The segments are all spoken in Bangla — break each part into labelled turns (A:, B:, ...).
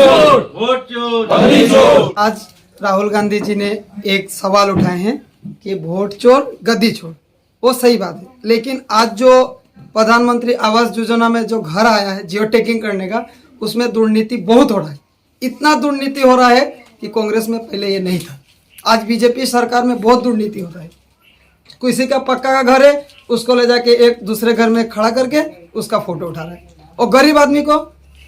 A: वोट चोर
B: आज राहुल गांधी जी ने एक सवाल उठाए हैं कि वोट चोर गद्दी चोर। वो सही बात है। लेकिन आज जो प्रधानमंत्री आवास योजना में जो घर आया है जियो टेकिंग करने का उसमें दुर्नीति बहुत हो रहा है। इतना दुर्नीति हो रहा है कि कांग्रेस में पहले ये नहीं था। आज बीजेपी सरकार में बहुत दुर्नीति हो रहा है। किसी का पक्का का घर है उसको ले जाके एक दूसरे घर में खड़ा करके उसका फ़ोटो उठा रहा है। और गरीब आदमी को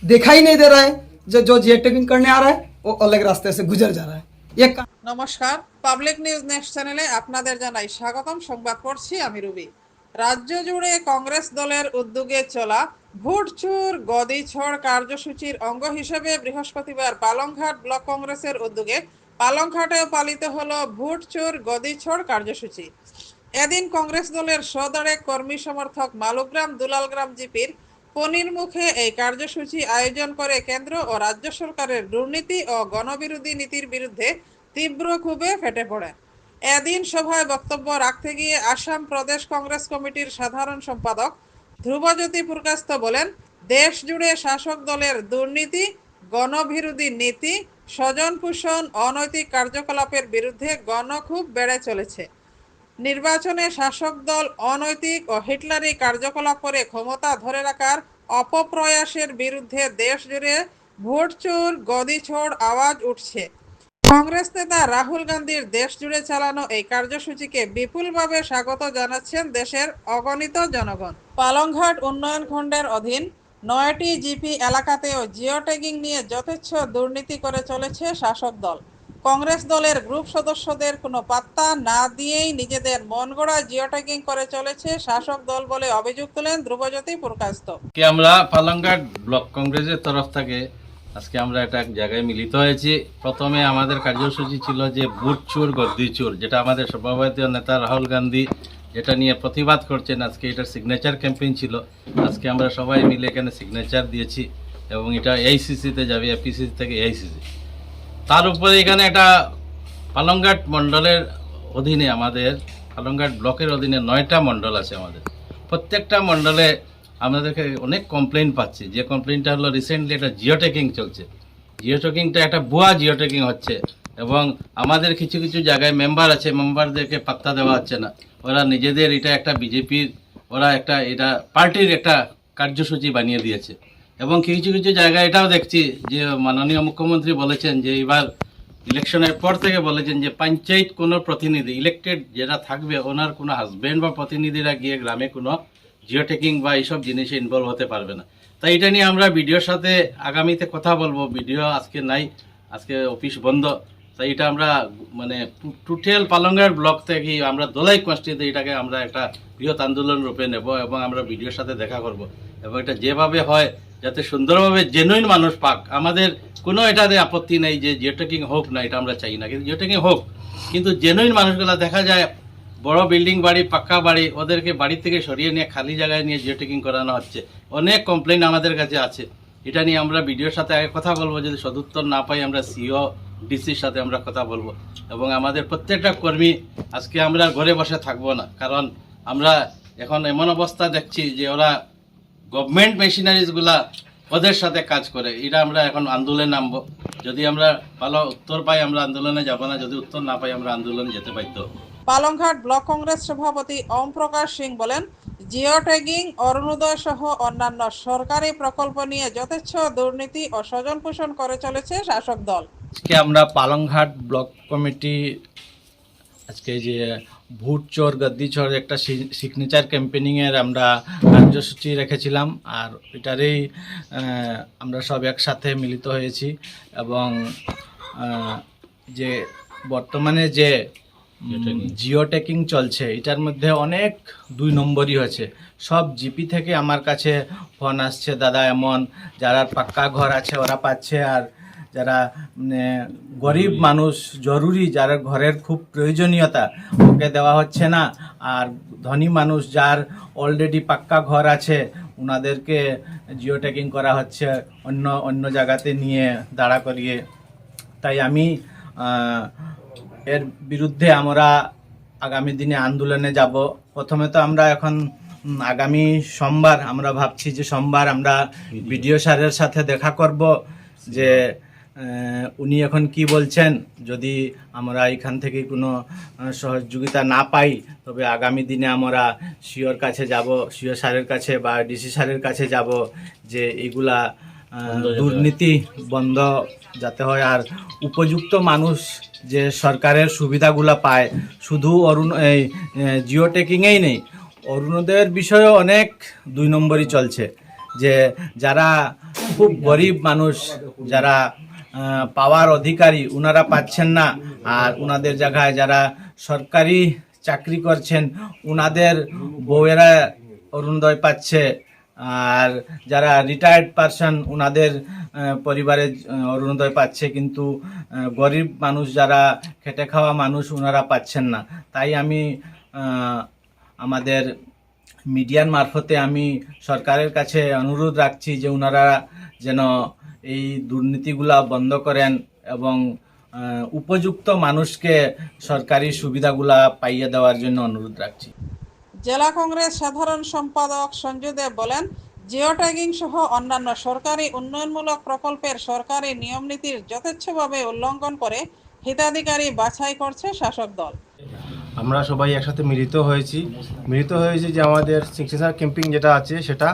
B: दिखाई नहीं दे रहा है। जो जो जियो टेकिंग करने आ रहा है वो अलग रास्ते से गुजर जा रहा है ये का-
C: নমস্কার পাবলিক নিউজ নেক্সট চ্যানেলে আপনাদের জানাই স্বাগতম সংবাদ পড়ছি আমি রুবি রাজ্য জুড়ে কংগ্রেস দলের উদ্যোগে চলা ভোটচুর গদিছড় কার্যসূচির অঙ্গ হিসেবে বৃহস্পতিবার পালংঘাট ব্লক কংগ্রেসের উদ্যোগে পালংঘাটেও পালিত হলো ভোটচুর গদিছড় কার্যসূচি এদিন কংগ্রেস দলের সদরে কর্মী সমর্থক মালুগ্রাম দুলালগ্রাম জিপির পনির মুখে এই কার্যসূচি আয়োজন করে কেন্দ্র ও রাজ্য সরকারের দুর্নীতি ও গণবিরোধী নীতির বিরুদ্ধে তীব্র ক্ষোভে ফেটে পড়ে। এদিন সভায় বক্তব্য রাখতে গিয়ে আসাম প্রদেশ কংগ্রেস কমিটির সাধারণ সম্পাদক ধ্রুবজ্যোতি পুরকাস্ত বলেন, দেশ জুড়ে শাসক দলের দুর্নীতি, গণবিরোধী নীতি স্বজন পোষণ অনৈতিক কার্যকলাপের বিরুদ্ধে গণক্ষোভ বেড়ে চলেছে। নির্বাচনে শাসক দল অনৈতিক ও হিটলারি কার্যকলাপ করে ক্ষমতা ধরে রাখার অপপ্রয়াসের বিরুদ্ধে দেশ জুড়ে ভোট চোর গদিছোড় আওয়াজ উঠছে। কংগ্রেস নেতা রাহুল গান্ধীর দেশ জুড়ে চালানো এই কার্যসূচিকে বিপুলভাবে স্বাগত জানাচ্ছেন দেশের অগণিত জনগণ। পালংঘাট উন্নয়ন খণ্ডের অধীন নয়টি জিপি এলাকাতেও জিও ট্যাগিং নিয়ে যথেচ্ছ দুর্নীতি করে চলেছে শাসক দল। কংগ্রেস দলের গ্রুপ সদস্যদের কোনো পাত্তা না দিয়েই নিজেদের মন গড়া জিও ট্যাগিং করে চলেছে শাসক দল বলে অভিযোগ তোলেন ধ্রুবজ্যোতি প্রকাশত।
A: আজকে আমরা পালংঘাট ব্লক কংগ্রেসের তরফ থেকে আজকে আমরা একটা জায়গায় মিলিত হয়েছি। প্রথমে আমাদের কার্যসূচি ছিল যে বুট চোর, গদ্দি চোর, যেটা আমাদের সর্বভারতীয় নেতা রাহুল গান্ধী যেটা নিয়ে প্রতিবাদ করছেন। আজকে এটার সিগনেচার ক্যাম্পেইন ছিল। আজকে আমরা সবাই মিলে এখানে সিগনেচার দিয়েছি এবং এটা এইসিসিতে যাবে এপিসিসি থেকে এইসিসি তার উপরে এখানে একটা পালংঘাট মণ্ডলের অধীনে আমাদের পালংঘাট ব্লকের অধীনে নয়টা মণ্ডল আছে আমাদের। প্রত্যেকটা মণ্ডলে আমাদেরকে অনেক কমপ্লেন পাচ্ছি। যে কমপ্লেনটা হলো রিসেন্টলি একটা জিও টেকিং চলছে। জিও টেকিংটা একটা ভুয়া জিও টেকিং হচ্ছে এবং আমাদের কিছু কিছু জায়গায় মেম্বার আছে মেম্বারদেরকে পাত্তা দেওয়া হচ্ছে না। ওরা নিজেদের এটা একটা বিজেপির ওরা একটা, এটা পার্টির একটা কার্যসূচি বানিয়ে দিয়েছে। এবং কিছু কিছু জায়গায় এটাও দেখছি যে মাননীয় মুখ্যমন্ত্রী বলেছেন যে এবার ইলেকশনের পর থেকে বলেছেন যে পঞ্চায়েত কোনো প্রতিনিধি ইলেক্টেড যেটা থাকবে, ওনার কোনো হাজব্যান্ড বা প্রতিনিধিরা গিয়ে গ্রামে কোনো জিও টেকিং বা এইসব জিনিসে ইনভলভ হতে পারবে না। তাই এটা নিয়ে আমরা ভিডিওর সাথে আগামীতে কথা বলব। ভিডিও আজকে নাই, আজকে অফিস বন্ধ। তাই এটা আমরা মানে টোটাল পালংঘাট ব্লক থেকে আমরা দোলাই কনস্টিতে এটাকে আমরা একটা বৃহৎ আন্দোলন রূপে নেব এবং আমরা ভিডিওর সাথে দেখা করব। এবং এটা যেভাবে হয় যাতে সুন্দরভাবে জেনুইন মানুষ পাক। আমাদের কোনো এটাতে আপত্তি নেই যে জিও টেকিং হোক না, এটা আমরা চাই না। কিন্তু জিও টেকিং হোক, কিন্তু জেনুইন মানুষগুলো দেখা যায়, বড় বিল্ডিং বাড়ি পাক্কা বাড়ি, ওদেরকে বাড়ি থেকে সরিয়ে নিয়ে খালি জায়গায় নিয়ে জিও টেকিং করানো হচ্ছে। অনেক কমপ্লেন আমাদের কাছে আছে। এটা নিয়ে আমরা ভিডিওর সাথে আগে কথা বলব, যদি সদুত্তর না পাই আমরা সিও ডিসির সাথে আমরা কথা বলব। এবং আমাদের প্রত্যেকটা কর্মী, আজকে আমরা ঘরে বসে থাকব না। কারণ আমরা এখন এমন অবস্থা দেখছি যে ওরা গভর্নমেন্ট মেশিনারিজগুলা ওদের সাথে কাজ করে। এটা আমরা এখন আন্দোলনে নামবো। যদি আমরা ভালো উত্তর পাই আমরা আন্দোলনে যাব না। যদি উত্তর না পাই আমরা আন্দোলনে যেতে বাধ্য হব।
C: পালংঘাট ব্লক কংগ্রেস সভাপতি ওম প্রকাশ সিং বলেন জিও ট্যাগিং অরুণোদয় সহ অন্যান্য সরকারি প্রকল্প নিয়ে যথেচ্ছ দুর্নীতি ও স্বজন পোষণ করে চলেছে শাসক দল।
D: আজকে আমরা পালংঘাট ব্লক কমিটি আজকে যে ভোট চোর গদ্দি চোর একটা সিগনেচার ক্যাম্পেনিংয়ের আমরা কার্যসূচি রেখেছিলাম আর এটারই আমরা সব একসাথে মিলিত হয়েছি এবং যে বর্তমানে যে জিও ট্যাকিং চলছে এটার মধ্যে অনেক দুই নম্বরই হয়েছে। সব জিপি থেকে আমার কাছে ফোন আসছে দাদা এমন যারা পাক্কা ঘর আছে ওরা পাচ্ছে আর যারা মানে গরিব মানুষ জরুরি যারা ঘরের খুব প্রয়োজনীয়তা ওকে দেওয়া হচ্ছে না। আর ধনী মানুষ যার অলরেডি পাক্কা ঘর আছে ওনাদেরকে জিও ট্যাকিং করা হচ্ছে অন্য অন্য জায়গাতে নিয়ে দাঁড়া করিয়ে। তাই আমি এর বিরুদ্ধে আমরা আগামী দিনে আন্দোলনে যাব। প্রথমে তো আমরা এখন আগামী সোমবার আমরা ভাবছি যে সোমবার আমরা বিডিও স্যারের সাথে দেখা করব যে উনি এখন কি বলছেন? যদি আমরা এখান থেকে কোনো সহযোগিতা না পাই তবে আগামী দিনে আমরা সিওর কাছে যাব সিও স্যারের কাছে বা ডিসি স্যারের কাছে যাব যে এগুলা দুর্নীতি বন্ধ যাতে হয়। আর উপযুক্ত মানুষ যে সরকারের সুবিধাগুলো পায় শুধু অরুণ এই জিও টেকিংয়েই নেই অরুণোদয়ের বিষয়েও অনেক দুই নম্বরই চলছে যে যারা খুব গরিব মানুষ যারা পাওয়ার অধিকারী ওনারা পাচ্ছেন না। আর ওনাদের জায়গায় যারা সরকারি চাকরি করছেন ওনাদের বউয়েরা অরুণোদয় পাচ্ছে। আর যারা রিটায়ার্ড পারসন ওনাদের পরিবারে অরুণোদয় পাচ্ছে। কিন্তু গরিব মানুষ যারা খেটে খাওয়া মানুষ ওনারা পাচ্ছেন না। তাই আমি আমাদের মিডিয়ার মারফতে আমি সরকারের কাছে অনুরোধ রাখছি যে ওনারা যেন এই দুর্নীতিগুলা বন্ধ করেন এবং উপযুক্ত মানুষকে সরকারি সুবিধাগুলা পাইয়ে দেওয়ার জন্য অনুরোধ রাখছি।
C: জেলা কংগ্রেস সাধারণ সম্পাদক সঞ্জয় দেব বলেন জিও ট্যাগিং সহ অন্যান্য সরকারি উন্নয়নমূলক প্রকল্পের সরকারি নিয়ম নীতির যথেচ্ছভাবে উল্লঙ্ঘন করে হিতাধিকারী বাছাই করছে শাসক দল।
E: আমরা সবাই একসাথে মিলিত হয়েছি। মিলিত হয়েছি যে আমাদের সিগনেচার ক্যাম্পিং যেটা আছে সেটা।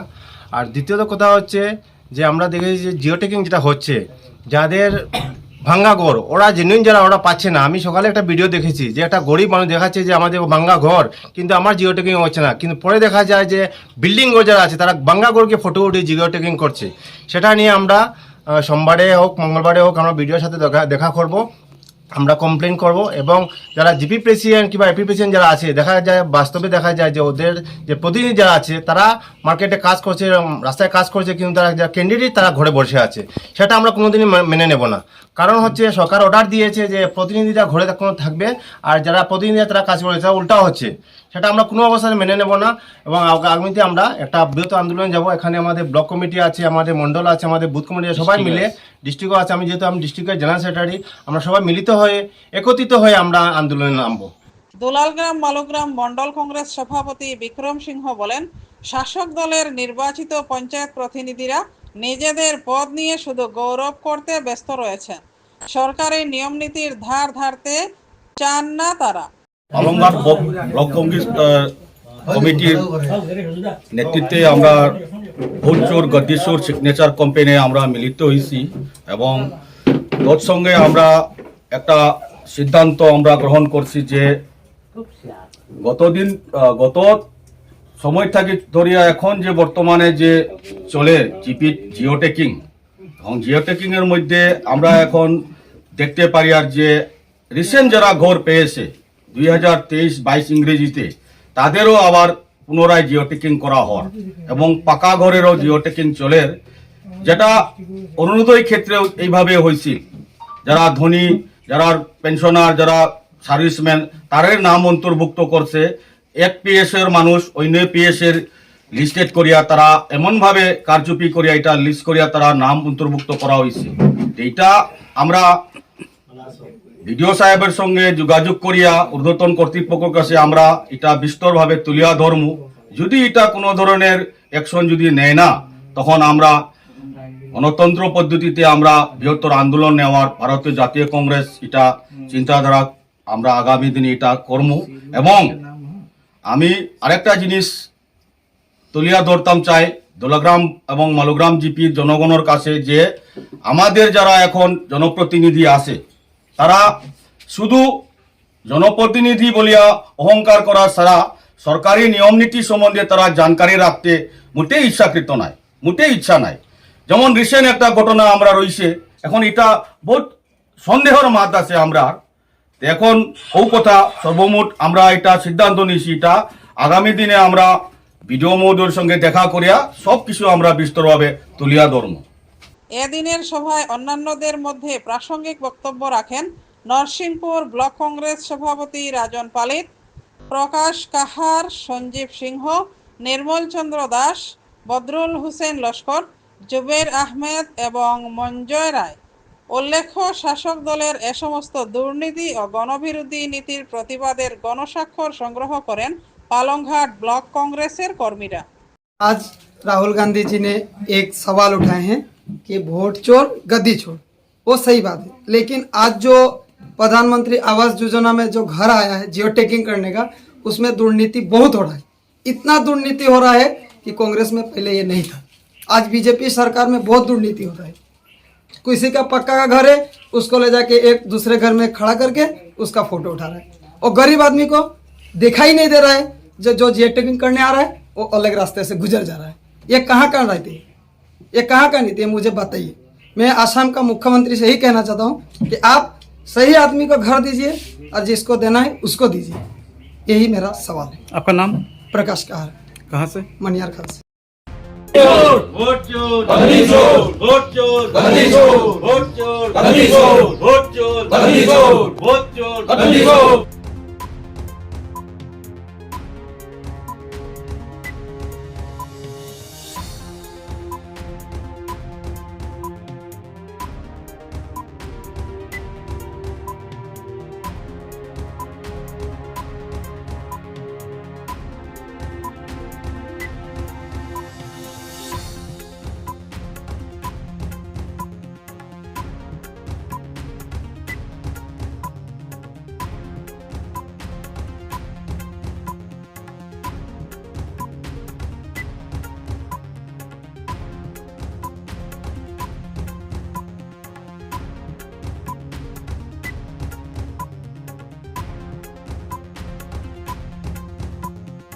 E: আর দ্বিতীয়ত কথা হচ্ছে যে আমরা দেখেছি যে জিওটেকিং যেটা হচ্ছে, যাদের ভাঙ্গা ঘর, ওরা জেনুইন যারা, ওরা পাচ্ছে না। আমি সকালে একটা ভিডিও দেখেছি যে একটা গরিব মানুষ দেখাচ্ছে যে আমাদের ভাঙ্গা ঘর, কিন্তু আমার জিওটেকিং হচ্ছে না। কিন্তু পরে দেখা যায় যে বিল্ডিং ঘর যারা আছে, তারা ভাঙ্গা ঘরকে ফটো উঠে জিওটেকিং করছে। সেটা নিয়ে আমরা সোমবারে হোক, মঙ্গলবারে হোক আমরা ভিডিওর সাথে দেখা দেখা করব। আমরা কমপ্লেন করব এবং যারা জিপি প্রেসিডেন্ট কিংবা এপি প্রেসিডেন্ট যারা আছে দেখা যায় বাস্তবে দেখা যায় যে ওদের যে প্রতিনিধি যারা আছে তারা মার্কেটে কাজ করছে রাস্তায় কাজ করছে কিন্তু তারা যারা ক্যান্ডিডেট তারা ঘরে বসে আছে। সেটা আমরা কোনোদিনই মেনে নেব না। কারণ হচ্ছে সরকার অর্ডার দিয়েছে যে প্রতিনিধিরা ঘরে কোনো থাকবে আর যারা প্রতিনিধিরা তারা কাজ করে তারা উল্টা হচ্ছে। সেটা আমরা কোনো অবস্থায় মেনে নেব না এবং আগ- আগামীতে আমরা একটা বৃহৎ আন্দোলন যাব। এখানে আমাদের ব্লক কমিটি আছে আমাদের মন্ডল আছে আমাদের বুথ কমিটি সবাই মিলে ডিস্ট্রিক্টও আছে আমি যেহেতু আমি ডিস্ট্রিক্টের জেনারেল সেক্রেটারি আমরা সবাই মিলিত হয়ে একত্রিত হয়ে আমরা আন্দোলনে নামবো।
C: দুলালগ্রাম মালুগ্রাম মন্ডল কংগ্রেস সভাপতি বিক্রম সিংহ বলেন শাসক দলের নির্বাচিত পঞ্চায়েত প্রতিনিধিরা নিজেদের পদ নিয়ে শুধু গৌরব করতে ব্যস্ত রয়েছেন। সরকারি নিয়ম নীতির ধার ধারতে চান না তারা।
F: আলমঘাট ব্লক কংগ্রেস কমিটির নেতৃত্বে আমরা ভোটচোর গদ্দিচোর সিগনেচার ক্যাম্পেইনে আমরা মিলিত হয়েছি এবং তৎসঙ্গে আমরা একটা সিদ্ধান্ত আমরা গ্রহণ করছি যে গতদিন গত সময় থাকি ধরিয়া এখন যে বর্তমানে যে চলে জিপি, জিওটেকিং এবং জিওটেকিং এর মধ্যে আমরা এখন দেখতে পারি আর যে রিসেন্ট যারা ঘর পেয়েছে, দুই হাজার তেইশ বাইশ ইংরেজিতে, তাদেরও আবার পুনরায় জিওটেকিং করা হয় এবং পাকা ঘরেরও জিওটেকিং চলে, যেটা অরুণোদয় ক্ষেত্রেও এইভাবে হয়েছিল। যারা ধনী, যারা পেনশনার, যারা সার্ভিসম্যান, তাদের নাম অন্তর্ভুক্ত করছে। এক পিএস এর মানুষ অন্য পিএস এর লিস্টেড করিয়া তারা এমনভাবে কারচুপি করিয়া এটা লিস্ট করিয়া তারা নাম অন্তর্ভুক্ত করা হয়েছে। এইটা আমরা বিডিও সাহেবের সঙ্গে যোগাযোগ করিয়া ঊর্ধ্বতন কর্তৃপক্ষের কাছে আমরা এটা বিস্তরভাবে তুলিয়া ধরমু। যদি এটা কোনো ধরনের অ্যাকশন যদি নেয় না, তখন আমরা গণতন্ত্র পদ্ধতিতে আমরা বৃহত্তর আন্দোলন নেওয়ার ভারতীয় জাতীয় কংগ্রেস এটা চিন্তাধারা আমরা আগামী দিনে এটা করমু। এবং আমি আরেকটা জিনিস তুলিয়া ধরতাম চাই, দোলাগ্রাম এবং মালোগ্রাম জিপির জনগণের কাছে যে আমাদের যারা এখন জনপ্রতিনিধি আছে তারা শুধু জনপ্রতিনিধি বলিয়া অহংকার করা ছাড়া সরকারি নিয়ম নীতি সম্বন্ধে তারা জানকারি রাখতে মোটেই ইচ্ছাকৃত নাই, মোটেই ইচ্ছা নাই। যেমন রিসেন্ট একটা ঘটনা আমরা রইছে এখন এটা বহুত সন্দেহর মাত আছে আমরা। এখন ও কথা, সর্বমোট আমরা এটা সিদ্ধান্ত নিয়েছি, এটা আগামী দিনে আমরা বিডিও মহোদয়ের সঙ্গে দেখা করিয়া সব কিছু আমরা বিস্তরভাবে তুলিয়া ধরবো
C: এদিনের সভায় অন্যান্যদের মধ্যে প্রাসঙ্গিক বক্তব্য রাখেন নরসিংপুর ব্লক কংগ্রেস সভাপতি রাজন পালিত প্রকাশ কাহার সঞ্জীব সিংহ নির্মল চন্দ্র দাস বদরুল হোসেন লস্কর জুবের আহমেদ এবং মঞ্জয় রায় উল্লেখ্য শাসক দলের এ সমস্ত দুর্নীতি ও গণবিরোধী নীতির প্রতিবাদের গণস্বাক্ষর সংগ্রহ করেন পালংঘাট ব্লক কংগ্রেসের কর্মীরা
B: आज राहुल गांधी जी ने एक सवाल उठाए हैं कि वोट चोर, गद्दी चोर। वो सही बात है। लेकिन आज जो प्रधानमंत्री आवास योजना में जो घर आया है जियो टेकिंग करने का, उसमें दुर्नीति बहुत हो रहा है। इतना दुर्नीति हो रहा है कि कांग्रेस में पहले ये नहीं था। आज बीजेपी सरकार में बहुत दुर्नीति हो रहा है। किसी का पक्का का घर है, उसको ले जाके एक दूसरे घर में खड़ा करके उसका फ़ोटो उठा रहा है। और गरीब आदमी को दिखाई नहीं दे रहा है, जो जो जियो टेकिंग करने आ रहा है, वो अलग रास्ते से गुजर जा रहा है। ये कहाँ का नीति है? ये कहाँ का नीति है मुझे बताइए मैं आसाम का मुख्यमंत्री से ही कहना चाहता हूँ कि आप सही आदमी को घर दीजिए और जिसको देना है उसको दीजिए यही मेरा सवाल है
G: आपका नाम
B: प्रकाश कहार
G: कहाँ से
B: मनियार खाल से
A: ভোট